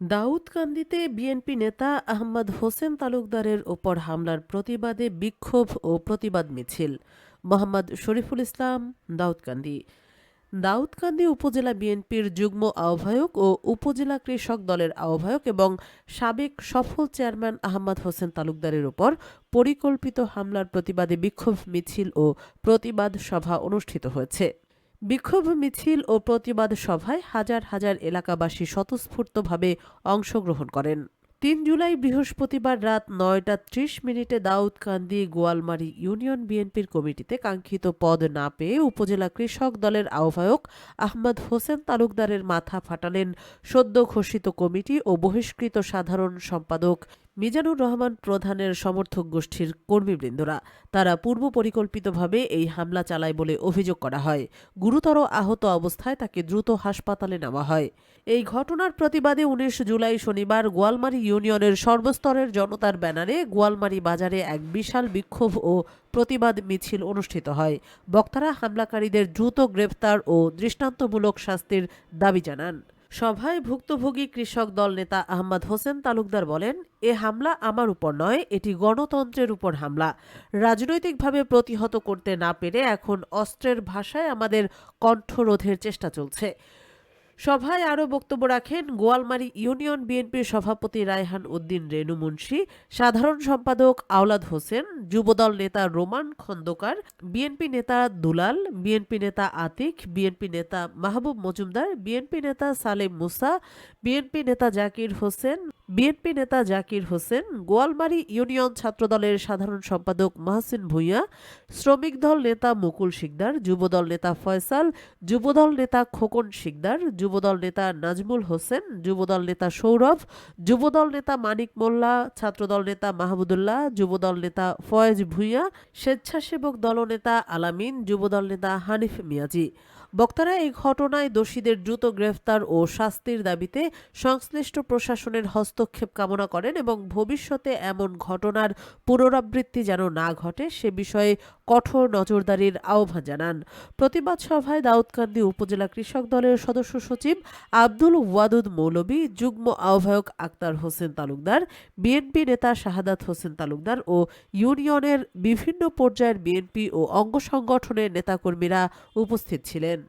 দাউদকান্দিতে BNP নেতা আহমদ হোসেন তালুকদারের ওপর হামলার প্রতিবাদে বিক্ষোভ ও প্রতিবাদ মিছিল। মোহাম্মদ শরীফুল ইসলাম, দাউদকান্দি। দাউদকান্দি উপজেলা বিএনপির যুগ্ম আহ্বায়ক ও উপজেলা কৃষক দলের আহ্বায়ক এবং সাবেক সফল চেয়ারম্যান আহমদ হোসেন তালুকদারের ওপর পরিকল্পিত হামলার প্রতিবাদে বিক্ষোভ, মিছিল ও প্রতিবাদ সভা অনুষ্ঠিত হয়েছে। বিক্ষোভ মিছিল ও প্রতিবাদ সভায় হাজার হাজার এলাকাবাসী স্বতঃস্ফূর্তভাবে অংশগ্রহণ করেন। তিন জুলাই বৃহস্পতিবার রাত নয়টা ত্রিশ মিনিটে দাউদকান্দি গোয়ালমারি ইউনিয়ন বিএনপির কমিটিতে কাঙ্ক্ষিত পদ না পেয়ে উপজেলা কৃষক দলের আহ্বায়ক আহমদ হোসেন তালুকদারের মাথা ফাটালেন। সদ্য ঘোষিত কমিটি ও বহিষ্কৃত সাধারণ সম্পাদক মিজানুর রহমান প্রধানের সমর্থক গোষ্ঠীর কর্মীবৃন্দরা। তারা পূর্ব পরিকল্পিতভাবে এই হামলা চালায় বলে অভিযোগ করা হয়। গুরুতর আহত অবস্থায় তাকে দ্রুত হাসপাতালে নেওয়া হয়। এই ঘটনার প্রতিবাদে উনিশ জুলাই শনিবার গোয়ালমারি ইউনিয়নের সর্বস্তরের জনতার ব্যানারে গোয়ালমারি বাজারে এক বিশাল বিক্ষোভ ও প্রতিবাদ মিছিল অনুষ্ঠিত হয়। বক্তারা হামলাকারীদের দ্রুত গ্রেফতার ও দৃষ্টান্তমূলক শাস্তির দাবি জানান। সভায় ভুক্তভোগী কৃষক দল নেতা আহমদ হোসেন তালুকদার বলেন, এ হামলা আমার উপর নয়, এটি গণতন্ত্রের উপর হামলা। রাজনৈতিকভাবে প্রতিহত করতে না পেরে এখন অস্ত্রের ভাষায় আমাদের কণ্ঠরোধের চেষ্টা চলছে। সভায় আরও বক্তব্য রাখেন গোয়ালমারি ইউনিয়ন বিএনপির সভাপতি রায়হান উদ্দিন রেনু মুন্সি, সাধারণ সম্পাদক আওলাদ হোসেন, যুবদল নেতা রোমান খন্দকার, বিএনপি নেতা দুলাল, বিএনপি নেতা আতিক, বিএনপি নেতা মাহবুব মজুমদার, বিএনপি নেতা সালেম মুসা, বিএনপি নেতা জাকির হোসেন, বিএনপি নেতা জাকির হোসেন, গোয়ালমারি ইউনিয়ন ছাত্রদলের সাধারণ সম্পাদক মাহসিন ভূঁইয়া, শ্রমিক দল নেতা মুকুল শিকদার, যুবদল নেতা ফয়সাল, যুবদল নেতা খোকন শিকদার যুবদল নেতা নাজমুল হোসেন, যুবদল নেতা সৌরভ, যুবদল নেতা মানিক মোল্লা, ছাত্রদল নেতা মাহমুদুল্লাহ, যুবদল নেতা ফয়েজ ভূঁইয়া, স্বেচ্ছাসেবক দলনেতা আলামিন, যুবদল নেতা হানিফ মিয়াজি। বক্তারা এই ঘটনায় দোষীদের দ্রুত গ্রেফতার ও শাস্তির দাবিতে সংশ্লিষ্ট প্রশাসনের হস্তক্ষেপ কামনা করেন এবং ভবিষ্যতে এমন ঘটনার পুনরাবৃত্তি যেন না ঘটে সে বিষয়ে কঠোর নজরদারির আহ্বান জানান। প্রতিবাদ সভায় দাউদকান্দি উপজেলা কৃষক দলের সদস্য সচিব আব্দুল ওয়াদুদ মৌলবী যুগ্ম আহ্বায়ক আক্তার হোসেন তালুকদার, বিএনপি নেতা শাহাদাত হোসেন তালুকদার ও ইউনিয়নের বিভিন্ন পর্যায়ের বিএনপি ও অঙ্গ সংগঠনের নেতাকর্মীরা উপস্থিত ছিলেন।